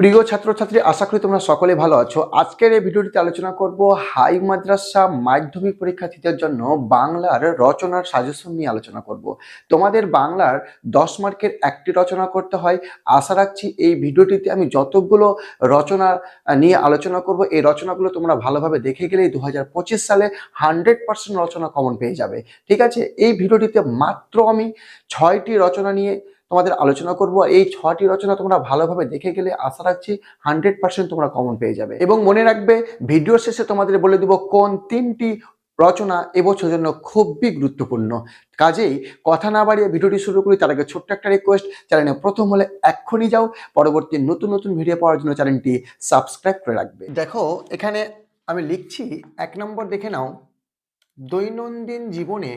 প্রিয় ছাত্রছাত্রী, আশা করি তোমরা সকলে ভালো আছো। আজকের এই ভিডিওটিতে আলোচনা করব হাই মাদ্রাসা মাধ্যমিক পরীক্ষার্থীদের জন্য বাংলার রচনার সাজেশন নিয়ে আলোচনা করব। তোমাদের বাংলার দশ মার্কের একটি রচনা করতে হয়। আশা রাখছি এই ভিডিওটিতে আমি যতগুলো রচনা নিয়ে আলোচনা করব, এই রচনাগুলো তোমরা ভালোভাবে দেখে গেলেই দু হাজার পঁচিশ সালে হান্ড্রেড পার্সেন্ট রচনা কমন পেয়ে যাবে। ঠিক আছে, এই ভিডিওটিতে মাত্র আমি ছয়টি রচনা নিয়ে তোমাদের আলোচনা করব। এই ছটি রচনা তোমরা ভালোভাবে দেখে গেলে আশা রাখছি হান্ড্রেড পার্সেন্ট তোমরা কমন পেয়ে যাবে। এবং মনে রাখবে, ভিডিও শেষে তোমাদের বলে দিব কোন তিনটি রচনা এবছর জন্য খুবই গুরুত্বপূর্ণ। কাজেই কথা না বাড়িয়ে ভিডিওটি শুরু করি, তার আগে ছোট্ট একটা রিকোয়েস্ট চ্যানেলে প্রথম হলে এক্ষুনি যাও, পরবর্তী নতুন নতুন ভিডিও পাওয়ার জন্য চ্যানেলটি সাবস্ক্রাইব করে রাখবে। দেখো, এখানে আমি লিখছি, এক নম্বর দেখে নাও, দৈনন্দিন জীবনে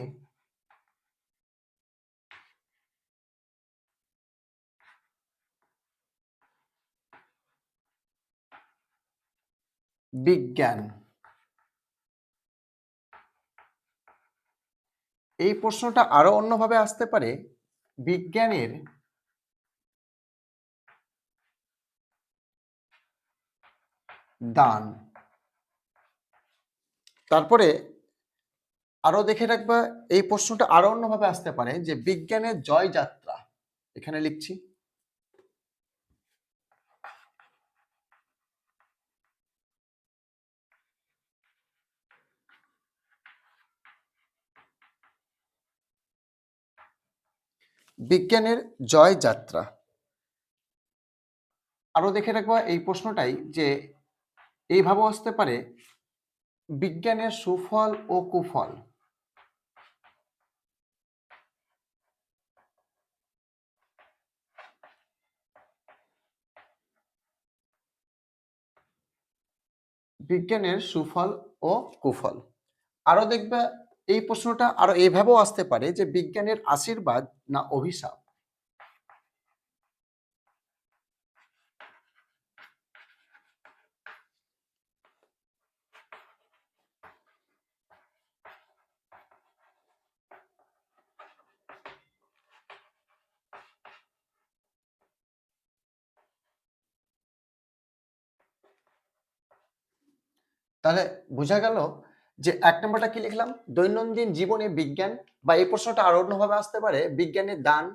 বিজ্ঞান। এই প্রশ্নটা আরও অন্যভাবে আসতে পারে। বিজ্ঞানের দান। তারপরে আরও দেখে রাখবা, এই প্রশ্নটা আরও অন্যভাবে আসতে পারে যে বিজ্ঞানের জয়যাত্রা। এখানে লিখছি বিজ্ঞানের জয়যাত্রা। আরও দেখে রাখবা এই প্রশ্নটাই যে এইভাবে আসতে পারে, বিজ্ঞানের সুফল ও কুফল। বিজ্ঞানের সুফল ও কুফল। আরও দেখবে এই প্রশ্নটা আরও এইভাবেও আসতে পারে যে বিজ্ঞানের আশীর্বাদ না অভিশাপ। তাহলে বোঝা গেল যে এক নম্বরটা কি লিখলাম? দৈনন্দিন জীবনে বিজ্ঞান বা এই প্রশ্নটা আরও অন্যভাবে আসতে পারে। বিজ্ঞানের দান,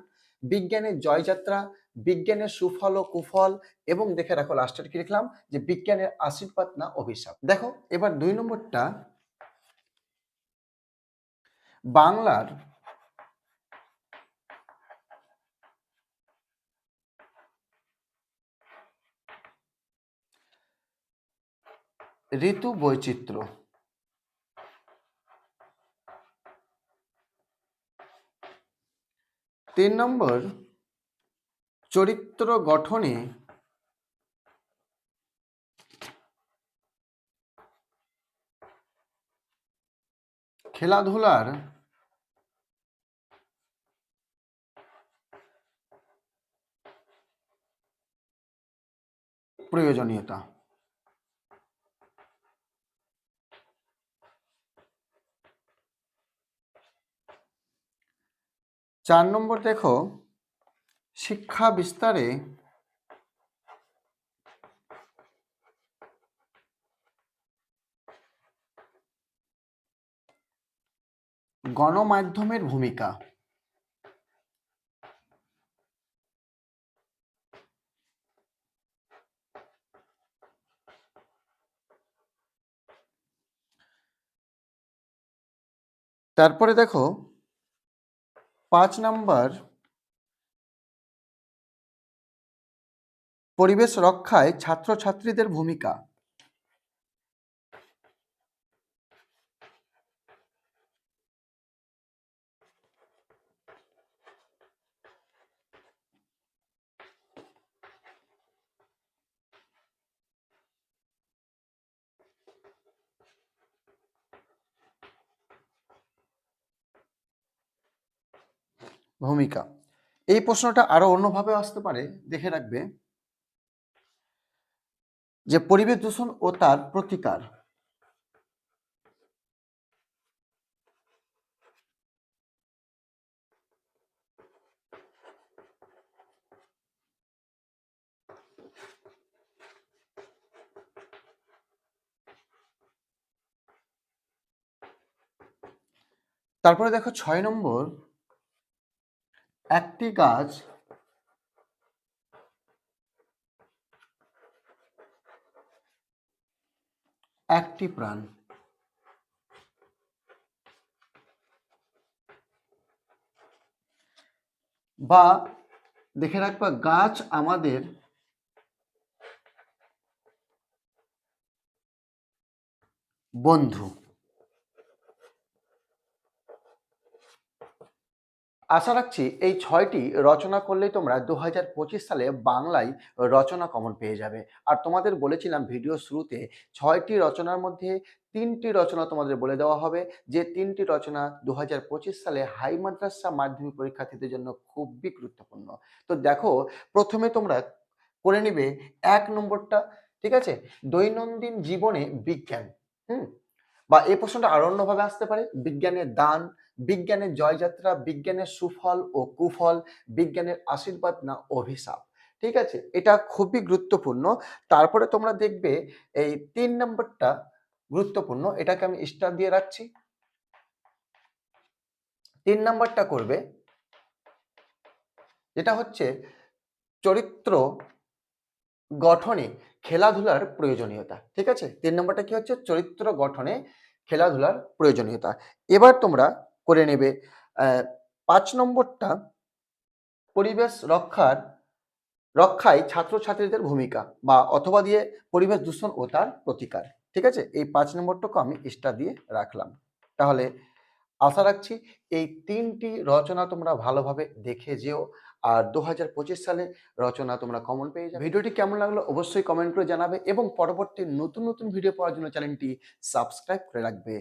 বিজ্ঞানের জয়যাত্রা, বিজ্ঞানের সুফল ও কুফল এবং দেখে রাখো লাস্টের কি লিখলাম? যে বিজ্ঞানের আশীর্বাদ না অভিশাপ। দেখো, এবার দুই নম্বরটা বাংলার ঋতু বৈচিত্র্য তিন নম্বর চরিত্র গঠনে খেলাধুলার প্রয়োজনীয়তা। চার নম্বর দেখো শিক্ষা বিস্তারে গণমাধ্যমের ভূমিকা। তারপরে দেখো পাঁচ নম্বর পরিবেশ রক্ষায় ছাত্রছাত্রীদের ভূমিকা। ভূমিকা। এই প্রশ্নটা আরও অন্যভাবে আসতে পারে, দেখে রাখবে যে পরিবেশ দূষণ ও তার প্রতিকার। তারপরে দেখো ছয় নম্বর একটি গাছ একটি প্রাণ। বা দেখে রাখবা গাছ আমাদের বন্ধু। আশা রাখছি এই ছয়টি রচনা করলেই তোমরা দু হাজার পঁচিশ সালে বাংলায় রচনা কমন পেয়ে যাবে। আর তোমাদের বলেছিলাম ভিডিও শুরুতে ছয়টি রচনার মধ্যে তিনটি রচনা তোমাদের বলে দেওয়া হবে। যে তিনটি রচনা দু হাজার পঁচিশ সালে হাই মাদ্রাসা মাধ্যমিক পরীক্ষার্থীদের জন্য খুবই গুরুত্বপূর্ণ। তো দেখো, প্রথমে তোমরা করে নিবে এক নম্বরটা, ঠিক আছে? দৈনন্দিন জীবনে বিজ্ঞান, হুম? বা এই প্রশ্নটা আরও অন্যভাবে আসতে পারে। বিজ্ঞানের দান, বিজ্ঞানের জয়যাত্রা, বিজ্ঞানের সুফল ও কুফল, বিজ্ঞানের আশীর্বাদ না অভিশাপ। ঠিক আছে? এটা খুবই গুরুত্বপূর্ণ। তারপরে তোমরা দেখবে এই তিন নম্বরটা গুরুত্বপূর্ণ। এটাকে আমি স্টার দিয়ে রাখছি। তিন নম্বরটা করবে যেটা হচ্ছে চরিত্র গঠনে খেলাধুলার প্রয়োজনীয়তা, ঠিক আছে? তিন নম্বরটা কি হচ্ছে? চরিত্র গঠনে খেলাধুলার প্রয়োজনীয়তা। এবার তোমরা করে নেবে পাঁচ নম্বরটা পরিবেশ রক্ষার, রক্ষায় ছাত্রছাত্রীদের ভূমিকা বা অথবা দিয়ে পরিবেশ দূষণ ও তার প্রতিকার, ঠিক আছে? এই পাঁচ নম্বরটাকে আমি স্টার দিয়ে রাখলাম। তাহলে আশা রাখছি এই তিনটি রচনা তোমরা ভালোভাবে দেখে যেও। আর দু হাজার পঁচিশ সালে রচনা তোমরা কমন পেয়ে যাবে। ভিডিওটি কেমন লাগল অবশ্যই কমেন্ট করে জানাবে এবং পরবর্তী নতুন নতুন ভিডিও পাওয়ার জন্য চ্যানেলটি সাবস্ক্রাইব করে রাখবে।